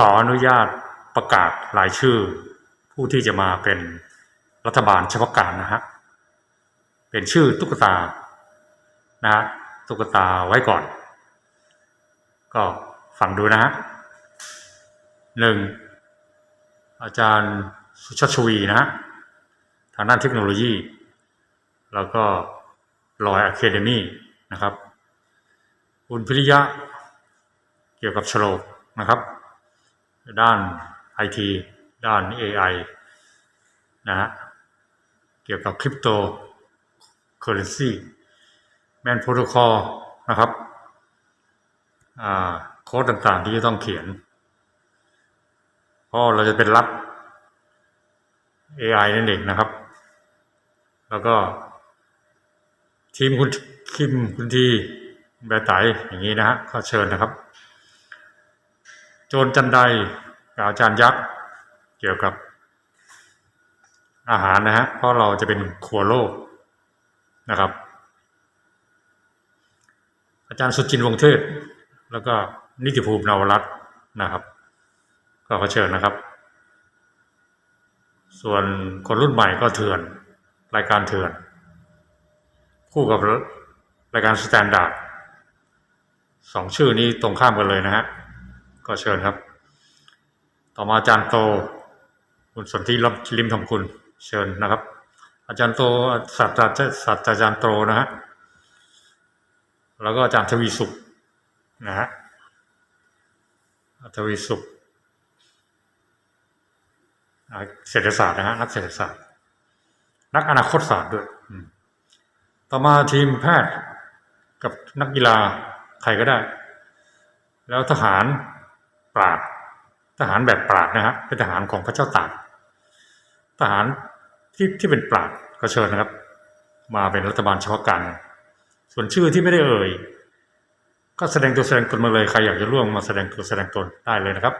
ขออนุญาตประกาศรายชื่อ ผู้ที่จะมาเป็นรัฐบาลเฉพาะการนะฮะ เป็นชื่อตุ๊กตา นะฮะ ตุ๊กตาไว้ก่อน ก็ฟังดูนะฮะหนึ่งอาจารย์สุชาชวีนะฮะ ทางด้านเทคโนโลยี แล้วก็ลอยอะเคเดมีนะครับ คุณพิริยะเกี่ยวกับโฉลกนะครับ ด้านไอทีด้าน AI นะฮะเกี่ยวกับคริปโตเคอเรนซีแมนโปรโตคอลนะครับโค้ดต่างๆที่จะต้องเขียนเพราะเราจะเป็นรัฐ AI นั่นเองนะครับ แล้วก็ ทีมคุณคิมคุณทีแบไตอย่างนี้นะฮะก็เชิญนะครับ รจันไดกับอาจารย์ยักษ์เกี่ยวกับ อาหารนะฮะเพราะเราจะเป็นครัวโลกนะครับ อาจารย์สุจินต์วงเทศ แล้วก็นิติภูมินวรัตน์นะครับ ก็ขอเชิญนะครับ ส่วนคนรุ่นใหม่ก็เถื่อนรายการเถื่อน คู่กับรายการสแตนดาร์ดสองชื่อนี้ตรงข้ามกันเลยนะฮะ ก็เชิญครับ ต่อมาอาจารย์โต คุณสนธิรับลิมทำคุณ เชิญนะครับ อาจารย์โตศาสตราจารย์ศาสตราจารย์โตนะฮะแล้วก็อาจารย์ทวีสุขนะฮะทวีสุขเศรษฐศาสตร์นะฮะนักเศรษฐศาสตร์ นักอนาคตศาสตร์ด้วยต่อมาทีมแพทย์กับนักกีฬาใครก็ได้ แล้วทหาร ปราดทหารแบบปราดนะฮะเป็นทหารของพระเจ้าตากทหารที่ที่เป็นปราดก็เชิญนะครับ มาเป็นรัฐบาลเฉพาะการส่วนชื่อที่ไม่ได้เอ่ยก็แสดงตัวแสดงตนมาเลยใครอยากจะร่วมมาแสดงตัวแสดงตนได้เลยนะครับ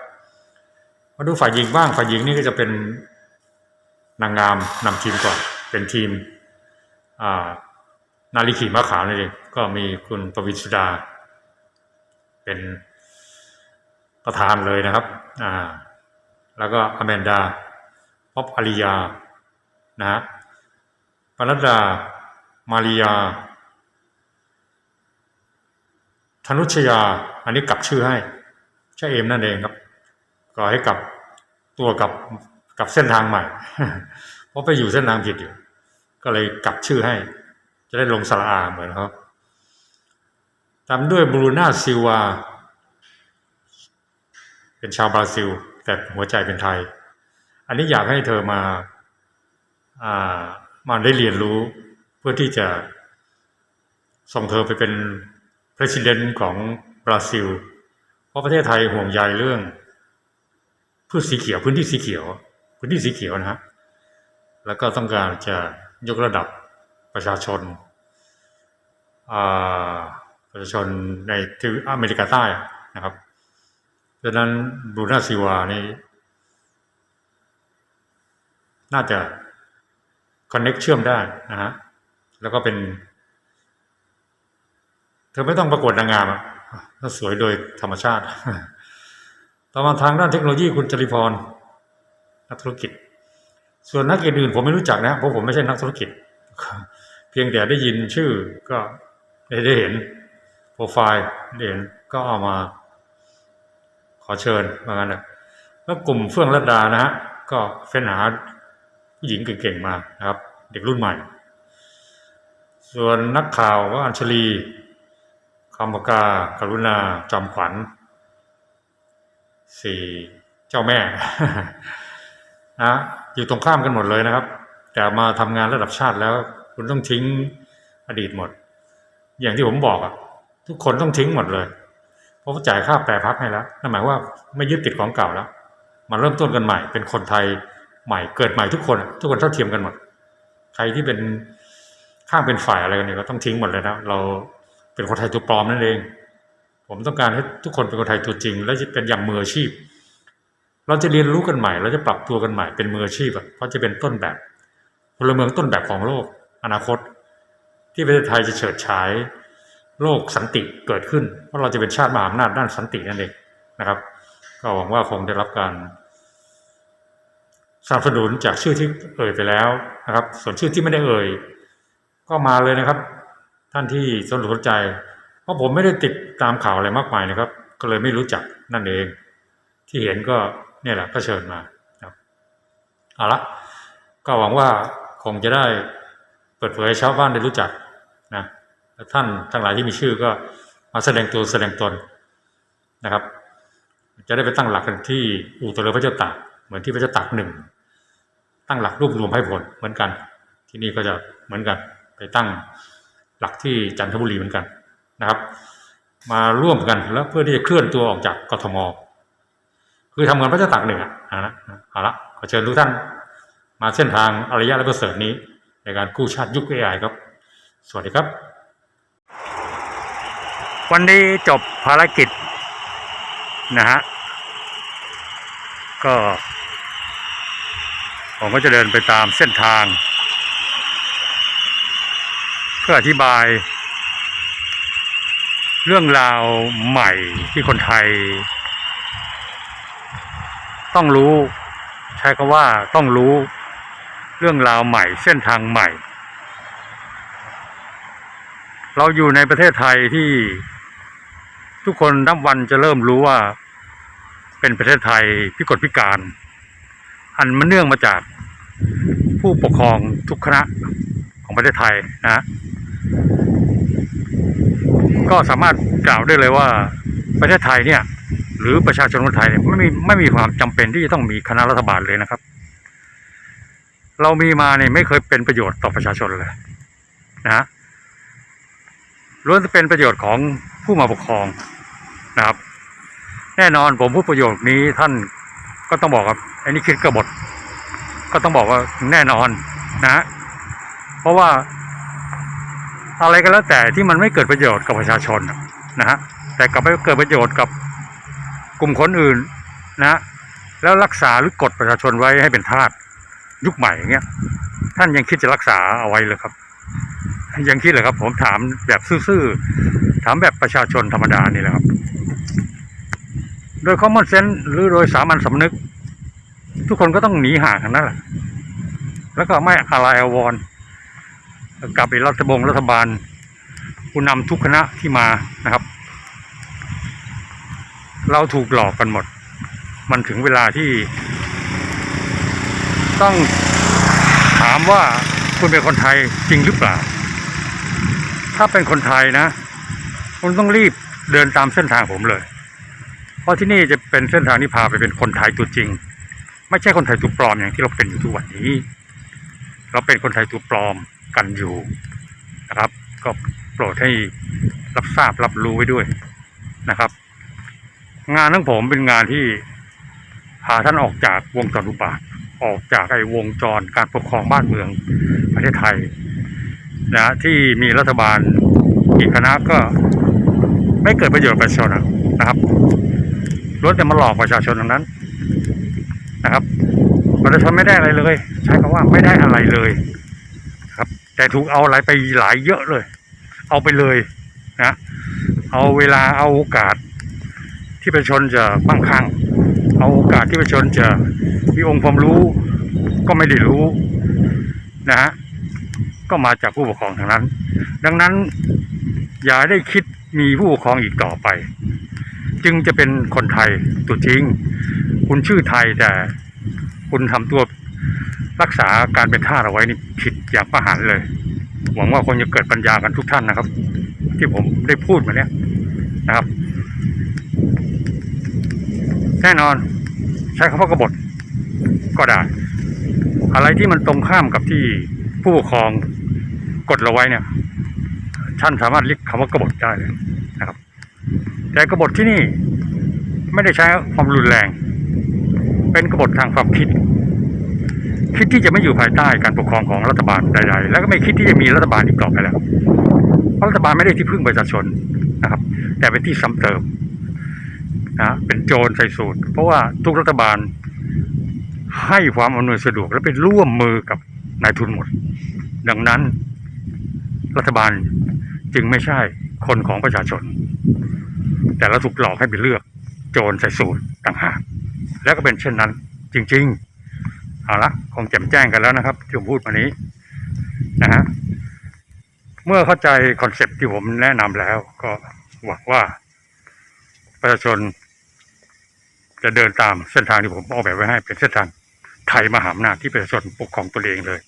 มาดูฝ่ายหญิงบ้างฝ่ายหญิงนี่ก็จะเป็นนางงามนำทีมก่อนเป็นทีมอ่านาลีขี่ม้าขาวนี่เองก็มีคุณประวิตรสุดา เป็น ประธานเลยนะครับ อ่า แล้วก็อแมนดาป๊อปอาริยา นะฮะปนัดดา มาริยาธนุชยา อันนี้กลับชื่อให้ใช่เอมนั่นเองครับ ก็ให้กลับตัวกับกับเส้นทางใหม่ เพราะไปอยู่เส้นทางผิดอยู่ ก็เลยกลับชื่อให้ จะได้ลงสระอาเหมือนเขาตามด้วยบรูน่าซิวา เป็นชาวบราซิล แต่หัวใจเป็นไทย อันนี้อยากให้เธอมาอ่ามาได้เรียนรู้เพื่อที่จะส่งเธอไปเป็น president ของบราซิล เพราะประเทศไทยห่วงใยเรื่องพืชสีเขียวพื้นที่สีเขียว พื้นที่สีเขียวนะฮะแล้วก็ต้องการจะยกระดับประชาชนอ่าประชาชนในที่อเมริกาใต้นะครับ ดังนั้นบรูน่าซิวานี่น่าจะคอนเน็กเชื่อมได้นะฮะแล้วก็เป็น เธอไม่ต้องประกวดนางงามอะถ้าสวยโดยธรรมชาติ ต่อมาทางด้านเทคโนโลยีคุณจริพร นักธุรกิจ ส่วนนักอื่นผมไม่รู้จักนะเพราะผมไม่ใช่นักธุรกิจ เพียงแต่ได้ยินชื่อก็ได้ได้เห็นโปรไฟล์ได้เห็นก็เอามา ขอเชิญมางั้นนะแล้วกลุ่มเฟื่องรัดานะฮะก็เฟ้นหาผู้หญิงเก่งๆมานะครับ เด็กรุ่นใหม่ ส่วนนักข่าวก็อัญชลีคำปากากรุณาจอมขวัญสี่เจ้าแม่นะอยู่ตรงข้ามกันหมดเลยนะครับ แต่มาทำงานระดับชาติแล้ว คุณต้องทิ้งอดีตหมด อย่างที่ผมบอกอะทุกคนต้องทิ้งหมดเลย ราะว่าจ่ายค่าแปรพักให้แล้วนั่นหมายว่าไม่ยึดติดของเก่าแล้วมาเริ่มต้นกันใหม่ เป็นคนไทยใหม่เกิดใหม่ทุกคน ทุกคนเท่าเทียมกันหมด ใครที่เป็นข้างเป็นฝ่ายอะไรกันเนี่ยก็ต้องทิ้งหมดเลยนะเราเป็นคนไทยตัวปลอมนั่นเอง ผมต้องการให้ทุกคนเป็นคนไทยตัวจริง และจะเป็นอย่างมืออาชีพ เราจะเรียนรู้กันใหม่ เราจะปรับตัวกันใหม่เป็นมืออาชีพอะเพราะจะเป็นต้นแบบพลเมืองต้นแบบของโลก อนาคต ที่ประเทศไทยจะเฉิดฉาย โลกสันติเกิดขึ้นเพราะเราจะเป็นชาติมหาอำนาจด้านสันตินั่นเองนะครับ ก็หวังว่าคงได้รับการสนับสนุนจากชื่อที่เอ่ยไปแล้วนะครับ ส่วนชื่อที่ไม่ได้เอ่ย ก็มาเลยนะครับ ท่านที่สนใจ เพราะผมไม่ได้ติดตามข่าวอะไรมากมายนะครับ ก็เลยไม่รู้จักนั่นเอง ที่เห็นก็เนี่ยแหละก็เชิญมาครับเอาละก็หวังว่าคงจะได้เปิดเผยให้ชาวบ้านได้รู้จักนะ ท่านทั้งหลายที่มีชื่อก็มาแสดงตัวแสดงตนนะครับ จะได้ไปตั้งหลักกันที่อู่ตะเรือพระเจ้าตากเหมือนที่พระเจ้าตากหนึ่งตั้งหลักรวบรวมให้ผลเหมือนกัน ที่นี่ก็จะเหมือนกันไปตั้งหลักที่จันทบุรีเหมือนกันนะครับ มาร่วมกันแล้วเพื่อที่จะเคลื่อนตัวออกจากกทมคือทำงานพระเจ้าตากหนึ่งอะนะเอาละขอเชิญทุกท่านมาเส้นทางอารยะและประเสริฐนี้ ในการกู้ชาติยุค AI ครับ สวัสดีครับ วันนี้จบภารกิจนะฮะ ก็ ผมก็จะเดินไปตามเส้นทาง เพื่ออธิบาย เรื่องราวใหม่ที่คนไทย ต้องรู้ ใช้คำว่าต้องรู้ เรื่องราวใหม่ เส้นทางใหม่ เราอยู่ในประเทศไทยที่ ทุกคนนับวันจะเริ่มรู้ว่า เป็นประเทศไทยพิกลพิการ อันมันเนื่องมาจากผู้ปกครองทุกคณะของประเทศไทยนะก็สามารถกล่าวได้เลยว่าประเทศไทยเนี่ย หรือประชาชนคนไทยเนี่ยไม่มีไม่มีความจำเป็นที่จะต้องมีคณะรัฐบาลเลยนะครับ เรามีมาเนี่ยไม่เคยเป็นประโยชน์ต่อประชาชนเลยนะฮะล้วนจะเป็นประโยชน์ของผู้มาปกครอง นะครับ แน่นอนผมพูดประโยชน์นี้ท่านก็ต้องบอกครับอันนี้คิดกบฏก็ต้องบอกว่าแน่นอนนะฮะเพราะว่าอะไรก็แล้วแต่ที่มันไม่เกิดประโยชน์กับประชาชนนะฮะแต่กลับไปเกิดประโยชน์กับกลุ่มคนอื่นนะแล้วรักษาหรือกดประชาชนไว้ให้เป็นทาสยุคใหม่อย่างเงี้ยท่านยังคิดจะรักษาเอาไว้เลยครับ ยังคิดเลยครับ ผมถามแบบซื่อๆถามแบบประชาชนธรรมดานี่แหละครับ โดย common sense หรือโดยสามัญสำนึก ทุกคนก็ต้องหนีห่างกันนั่นแหละแล้วก็ไม่อะไรอวรณ์กับไอ้รัฐบงรัฐบาลผู้นำทุกคณะที่มานะครับ เราถูกหลอกกันหมด มันถึงเวลาที่ ต้องถามว่าคุณเป็นคนไทยจริงหรือเปล่า ถ้าเป็นคนไทยนะคุณต้องรีบเดินตามเส้นทางผมเลย เพราะที่นี่จะเป็นเส้นทางที่พาไปเป็นคนไทยตัวจริง ไม่ใช่คนไทยตัวปลอมอย่างที่เราเป็นอยู่ทุกวันนี้ เราเป็นคนไทยตัวปลอมกันอยู่นะครับ ก็โปรดให้รับทราบรับรู้ไว้ด้วยนะครับ งานของผมเป็นงานที่พาท่านออกจากวงจรอุบาทออกจากไอ้วงจรการปกครองบ้านเมืองประเทศไทย นะที่มีรัฐบาลอีกคณะก็ไม่เกิดประโยชน์ประชาชนนะครับล้วนแต่มาหลอกประชาชนทั้งนั้นนะครับประชาชนไม่ได้อะไรเลย ใช้คำว่าไม่ได้อะไรเลยครับ แต่ถูกเอาอะไรไปหลายเยอะเลย เอาไปเลยนะเอาเวลาเอาโอกาส ที่ประชาชนจะมั่งคั่งเอาโอกาสที่ประชาชนจะมีองค์ความรู้ก็ไม่ได้รู้นะฮะ ก็มาจากผู้ปกครองทางนั้น ดังนั้นอย่าได้คิดมีผู้ปกครองอีกต่อไป จึงจะเป็นคนไทยตัวจริง คุณชื่อไทยแต่คุณทำตัวรักษาการเป็นท่าเอาไว้นี่ผิดอย่างประหารเลย หวังว่าคงจะเกิดปัญญากันทุกท่านนะครับ ที่ผมได้พูดมาเนี้ยนะครับ แน่นอนใช้คำว่ากบฏก็ได้ อะไรที่มันตรงข้ามกับที่ผู้ปกครอง กดเราไว้เนี่ยท่านสามารถเรียกคำว่ากบฏได้เลยนะครับ แต่กบฏที่นี่ไม่ได้ใช้ความรุนแรง เป็นกบฏทางความคิด คิดที่จะไม่อยู่ภายใต้การปกครองของรัฐบาลใดๆ แล้วก็ไม่คิดที่จะมีรัฐบาลอีกต่อไปแล้วเพราะรัฐบาลไม่ได้ที่พึ่งประชาชนนะครับ แต่เป็นที่ซ้ำเติมนะเป็นโจรใส่สูตร เพราะว่าทุกรัฐบาลให้ความอำนวยสะดวกและเป็นร่วมมือกับนายทุนหมด ดังนั้น รัฐบาลจึงไม่ใช่คนของประชาชน แต่เราถูกหลอกให้ไปเลือกโจรใส่สูตรต่างหาก แล้วก็เป็นเช่นนั้นจริงๆเอาละคงแจ่มแจ้งกันแล้วนะครับที่ผมพูดมานี้นะฮะเมื่อเข้าใจคอนเซปต์ที่ผมแนะนำแล้ว ก็หวังว่าประชาชนจะเดินตามเส้นทางที่ผมออกแบบไว้ให้เป็นเส้นทางไทยมหาอำนาจที่ประชาชนปกครองตัวเองเลย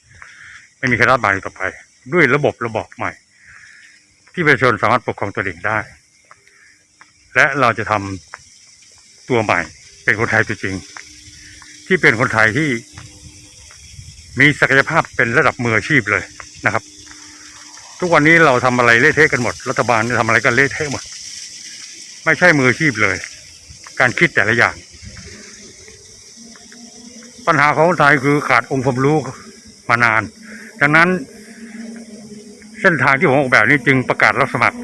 ไม่มีใครรัฐบาลอีกต่อไป ด้วยระบบระบอบใหม่ ที่ประชาชนสามารถปกครองตัวเองได้ และเราจะทำตัวใหม่ เป็นคนไทยตัวจริง ที่เป็นคนไทยที่มีศักยภาพเป็นระดับมืออาชีพเลยนะครับ ทุกวันนี้เราทำอะไรเละเทะกันหมด รัฐบาลทำอะไรกันเละเทะหมด ไม่ใช่มืออาชีพเลย การคิดแต่ละอย่าง ปัญหาของคนไทยคือขาดองค์ความรู้มานาน ดังนั้น เส้นทางที่ผมออกแบบนี้จึงประกาศรับสมัคร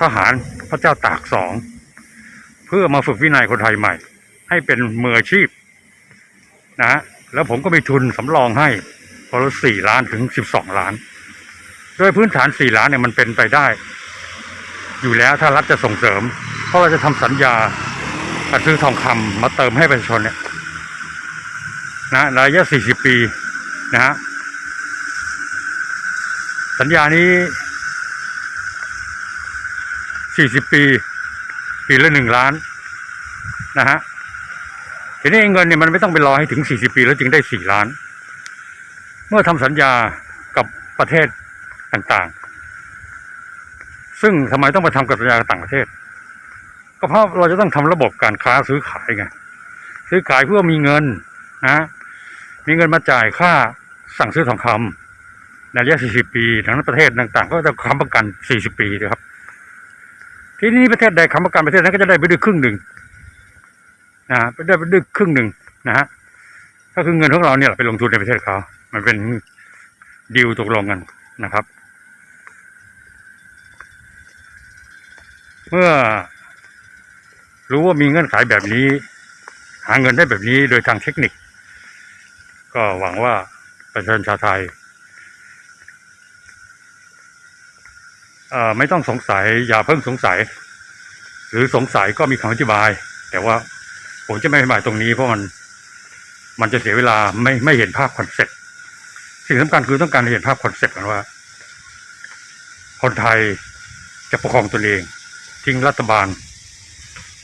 ทหารพระเจ้าตากสอง เพื่อมาฝึกวินัยคนไทยใหม่ ให้เป็นมืออาชีพนะฮะแล้วผมก็มีทุนสำรองให้คนละสี่ล้านถึงสิบสองล้าน โดยพื้นฐานสี่ล้านเนี่ยมันเป็นไปได้ อยู่แล้วถ้ารัฐจะส่งเสริม เพราะเราจะทำสัญญาซื้อทองคำมาเติมให้ประชาชนเนี่ยนะระยะสี่สิบปีนะฮะ สัญญานี้สี่สิบปี ปีละหนึ่งล้าน นะฮะทีนี้เงินเนี่ยมันไม่ต้องไปรอให้ถึงสี่สิบปีแล้วจึงได้สี่ล้าน เมื่อทำสัญญากับประเทศต่างๆ ซึ่งทำไมต้องไปทำกับสัญญากับต่างประเทศ ก็เพราะเราจะต้องทำระบบการค้าซื้อขายไง ซื้อขายเพื่อมีเงินนะมีเงินมาจ่ายค่าสั่งซื้อทองคำ ในระยะ 40 ปีดังนั้นประเทศต่างๆ ก็จะค้ำประกัน 40 ปีนะครับ ทีนี้ประเทศใดค้ำประกันประเทศนั้นก็จะได้ไปด้วยครึ่งหนึ่งนะไปได้ไปด้วยครึ่งหนึ่งนะฮะก็คือเงินของเราเนี่ยไปลงทุนในประเทศเขา มันเป็นดีลตกลงกันนะครับ เมื่อรู้ว่ามีเงื่อนไขแบบนี้ หาเงินได้แบบนี้โดยทางเทคนิค ก็หวังว่าประชาชนชาวไทยเอ่อ ไม่ต้องสงสัย อย่าเพิ่งสงสัย หรือสงสัยก็มีคำอธิบาย แต่ว่าผมจะไม่อธิบายตรงนี้เพราะมัน มันจะเสียเวลาไม่ไม่เห็นภาพคอนเซ็ปต์สิ่งสำคัญคือต้องการเห็นภาพคอนเซ็ปต์กันว่า คนไทยจะปกครองตัวเอง ทิ้งรัฐบาล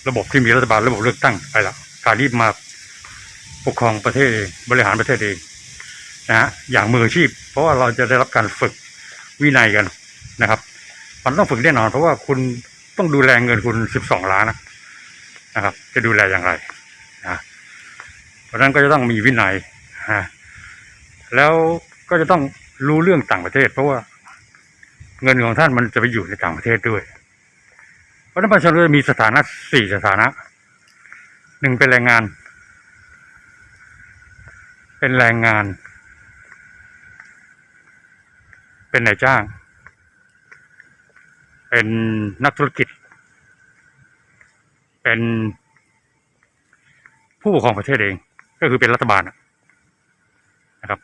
ระบบที่มีรัฐบาลระบบเลือกตั้งไปละการรีบมาปกครองประเทศเองบริหารประเทศเองนะฮะอย่างมืออาชีพ เพราะว่าเราจะได้รับการฝึกวินัยกันนะครับ มันต้องฝึกแน่นอน เพราะว่าคุณต้องดูแลเงินคุณสิบสองล้านนะนะครับ จะดูแลอย่างไรนะเพราะฉะนั้นก็จะต้องมีวินัยนะแล้วก็จะต้องรู้เรื่องต่างประเทศ เพราะว่าเงินของท่านมันจะไปอยู่ในต่างประเทศด้วย เพราะฉะนั้นประชาชนก็จะมีสถานะสี่สถานะหนึ่งเป็นแรงงาน เป็นแรงงาน เป็นนายจ้าง เป็นนักธุรกิจ เป็นผู้ปกครองประเทศเอง ก็คือเป็นรัฐบาลนะครับ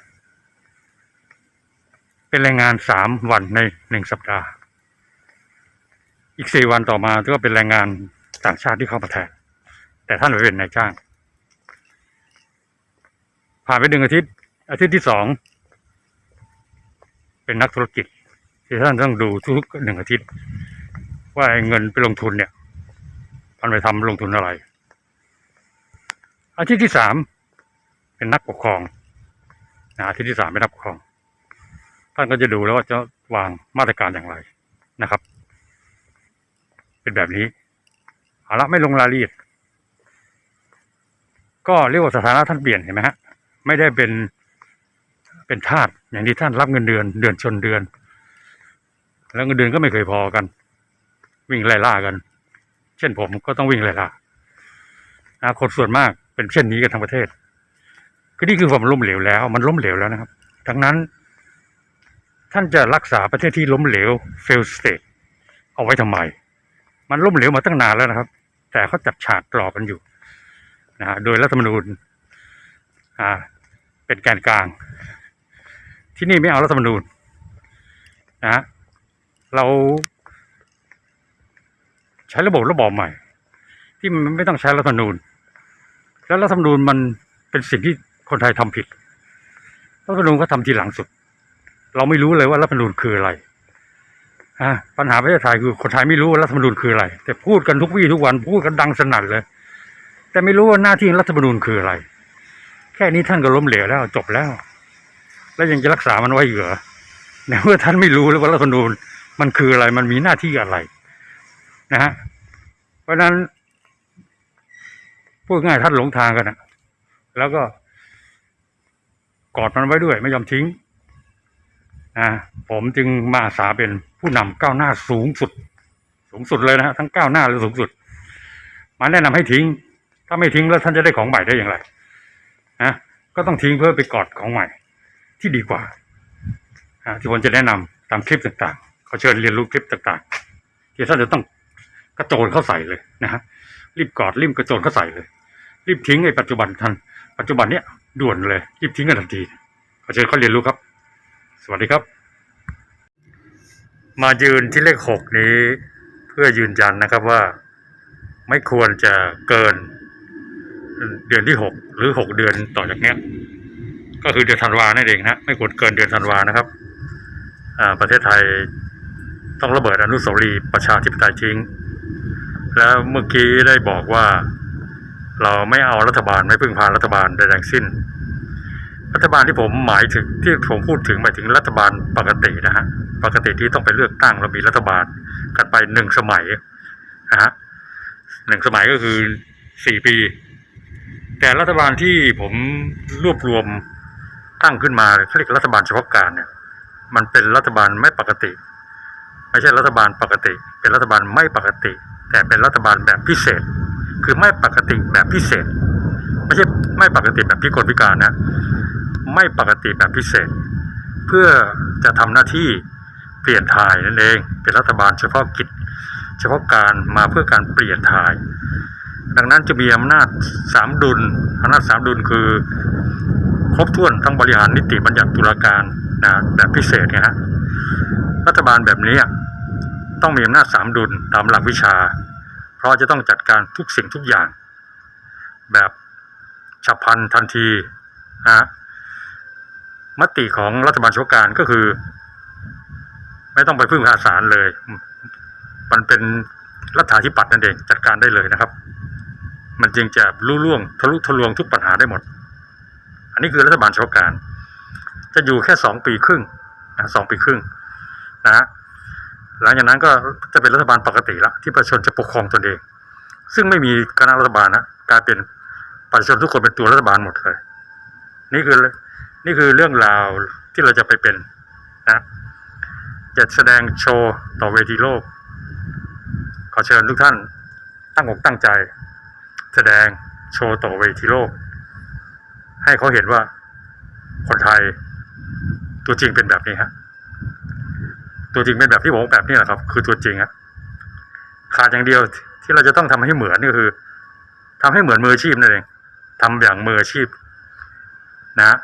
เป็นแรงงานสามวันในหนึ่งสัปดาห์ อีกสี่วันต่อมาก็เป็นแรงงานต่างชาติที่เข้ามาแทนแต่ท่านไปเป็นนายจ้าง ผ่านไปหนึ่งอาทิตย์ อาทิตย์ที่สองเป็นนักธุรกิจ ที่ท่านต้องดูทุกหนึ่งอาทิตย์ ว่าเงินไปลงทุนเนี่ยมันไปทำลงทุนอะไร อาทิตย์ที่สามเป็นนักปกครองอาทิตย์ที่สามเป็นนักปกครอง ท่านก็จะดูแล้วว่าจะวางมาตรการอย่างไรนะครับ เป็นแบบนี้เอาละไม่ลงรายละเอียดก็เรียกว่าสถานะท่านเปลี่ยนเห็นไหมฮะไม่ได้เป็นเป็นทาสอย่างที่ท่านรับเงินเดือน เดือนชนเดือน แล้วเงินเดือนก็ไม่เคยพอกัน วิ่งไล่ล่ากัน เช่นผมก็ต้องวิ่งไล่ล่านะคนส่วนมากเป็นเช่นนี้กันทั้งประเทศคือนี่คือความล้มเหลวแล้ว มันล้มเหลวแล้วนะครับ ดังนั้น ท่านจะรักษาประเทศที่ล้มเหลว fail state เอาไว้ทำไม มันล้มเหลวมาตั้งนานแล้วนะครับ แต่เขาจัดฉากกรอบกันอยู่นะฮะโดยรัฐธรรมนูญอ่าเป็นแกนกลาง ที่นี่ไม่เอารัฐธรรมนูญนะฮะ เรา ใช้ระบบระบอบใหม่ ที่มันไม่ต้องใช้รัฐธรรมนูญ แล้วรัฐธรรมนูญมันเป็นสิ่งที่คนไทยทำผิดรัฐธรรมนูญก็ทำทีหลังสุด เราไม่รู้เลยว่ารัฐธรรมนูญคืออะไรปัญหาประเทศไทยคือคนไทยไม่รู้ว่ารัฐธรรมนูญคืออะไร แต่พูดกันทุกวี่ทุกวันพูดกันดังสนั่นเลย แต่ไม่รู้ว่าหน้าที่รัฐธรรมนูญคืออะไร แค่นี้ท่านก็ล้มเหลวแล้วจบแล้ว แล้วยังจะรักษามันไว้เหรอในเมื่อท่านไม่รู้เลยว่ารัฐธรรมนูญ มันคืออะไรมันมีหน้าที่อะไรนะฮะเพราะนั้นพูดง่ายท่านหลงทางกันนะแล้วก็กอดมันไว้ด้วย ไม่ยอมทิ้งอ่าผมจึงมาอาสาเป็นผู้นำก้าวหน้าสูงสุด สูงสุดเลยนะฮะทั้งก้าวหน้าและสูงสุดมาแนะนำให้ทิ้ง ถ้าไม่ทิ้งแล้วท่านจะได้ของใหม่ได้อย่างไรนะก็ต้องทิ้งเพื่อไปกอดของใหม่ ที่ดีกว่าอ่าที่ผมจะแนะนำตามคลิปต่างๆ เขาเชิญเรียนรู้คลิปต่างๆที่ท่านจะต้องกระโจนเข้าใส่เลยนะฮะรีบกอดรีบกระโจนเข้าใส่เลย รีบทิ้งไอ้ปัจจุบันทัน ปัจจุบันเนี้ยด่วนเลยรีบทิ้งกันทันทีขอเชิญเขาเรียนรู้ครับ สวัสดีครับ มายืนที่เลขหกนี้ เพื่อยืนยันนะครับว่า ไม่ควรจะเกิน เดือนที่หกหรือหกเดือนต่อจากเนี้ย ก็คือเดือนธันวานั่นเองนะไม่ควรเกินเดือนธันวานะครับ อ่า ประเทศไทย ต้องระเบิดอนุสาวรีย์ประชาธิปไตยทิ้ง แล้วเมื่อกี้ได้บอกว่า เราไม่เอารัฐบาลไม่พึ่งพารัฐบาลใดๆทั้งสิ้น รัฐบาลที่ผมหมายถึงที่ผมพูดถึงหมายถึงรัฐบาลปกตินะฮะปกติที่ต้องไปเลือกตั้งเรามีรัฐบาลกันไปหนึ่งสมัยนะฮะหนึ่งสมัยก็คือสี่ปี แต่รัฐบาลที่ผมรวบรวมตั้งขึ้นมาเขาเรียกรัฐบาลเฉพาะการเนี่ย มันเป็นรัฐบาลไม่ปกติ ไม่ใช่รัฐบาลปกติ เป็นรัฐบาลไม่ปกติ แต่เป็นรัฐบาลแบบพิเศษ คือไม่ปกติแบบพิเศษ ไม่ใช่ไม่ปกติแบบพิกลพิการนะ ไม่ปกติแบบพิเศษ เพื่อจะทำหน้าที่เปลี่ยนถ่ายนั่นเอง เป็นรัฐบาลเฉพาะกิจ เฉพาะการมาเพื่อการเปลี่ยนถ่าย ดังนั้นจะมีอำนาจสามดุลอำนาจสามดุลคือครบถ้วนทั้งบริหารนิติบัญญัติตุลาการนะแบบพิเศษนี่ยฮะรัฐบาลแบบนี้ ต้องมีอำนาจสามดุลตามหลักวิชา เพราะจะต้องจัดการทุกสิ่งทุกอย่าง แบบฉับพลันทันทีนะฮะมติของรัฐบาลชวการก็คือ ไม่ต้องไปพึ่งพาศาลเลย มันเป็นรัฐาธิปัตย์นั่นเองจัดการได้เลยนะครับ มันจึงจะรุ่ล่วงทะลุทะลวงทุกปัญหาได้หมด อันนี้คือรัฐบาลเฉพาะการ จะอยู่แค่สองปีครึ่งนะสองปีครึ่งนะฮะ หลังจากนั้นก็จะเป็นรัฐบาลปกติละที่ประชาชนจะปกครองตนเอง ซึ่งไม่มีคณะรัฐบาลนะกลายเป็นประชาชนทุกคนเป็นตัวรัฐบาลหมดเลย นี่คือนี่คือเรื่องราวที่เราจะไปเป็นนะจะแสดงโชว์ต่อเวทีโลก ขอเชิญทุกท่านตั้งอกตั้งใจ แสดงโชว์ต่อเวทีโลก ให้เขาเห็นว่าคนไทยตัวจริงเป็นแบบนี้ฮะ ตัวจริงเป็นแบบที่ผมบอกแบบนี้แหละครับ คือตัวจริงฮะขาดอย่างเดียวที่เราจะต้องทำให้เหมือนก็คือทำให้เหมือนมืออาชีพนั่นเองทำอย่างมืออาชีพนะฮะ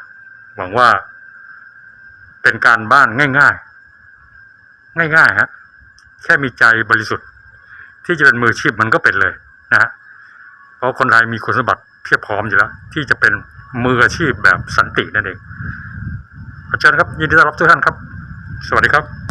หวังว่า เป็นการบ้านง่ายๆ ง่ายๆฮะแค่มีใจบริสุทธิ์ ที่จะเป็นมืออาชีพมันก็เป็นเลยนะฮะเพราะคนไทยมีคุณสมบัติเพียบพร้อมอยู่แล้ว ที่จะเป็นมืออาชีพแบบสันตินั่นเองขอเชิญครับ ยินดีต้อนรับทุกท่านครับ สวัสดีครับ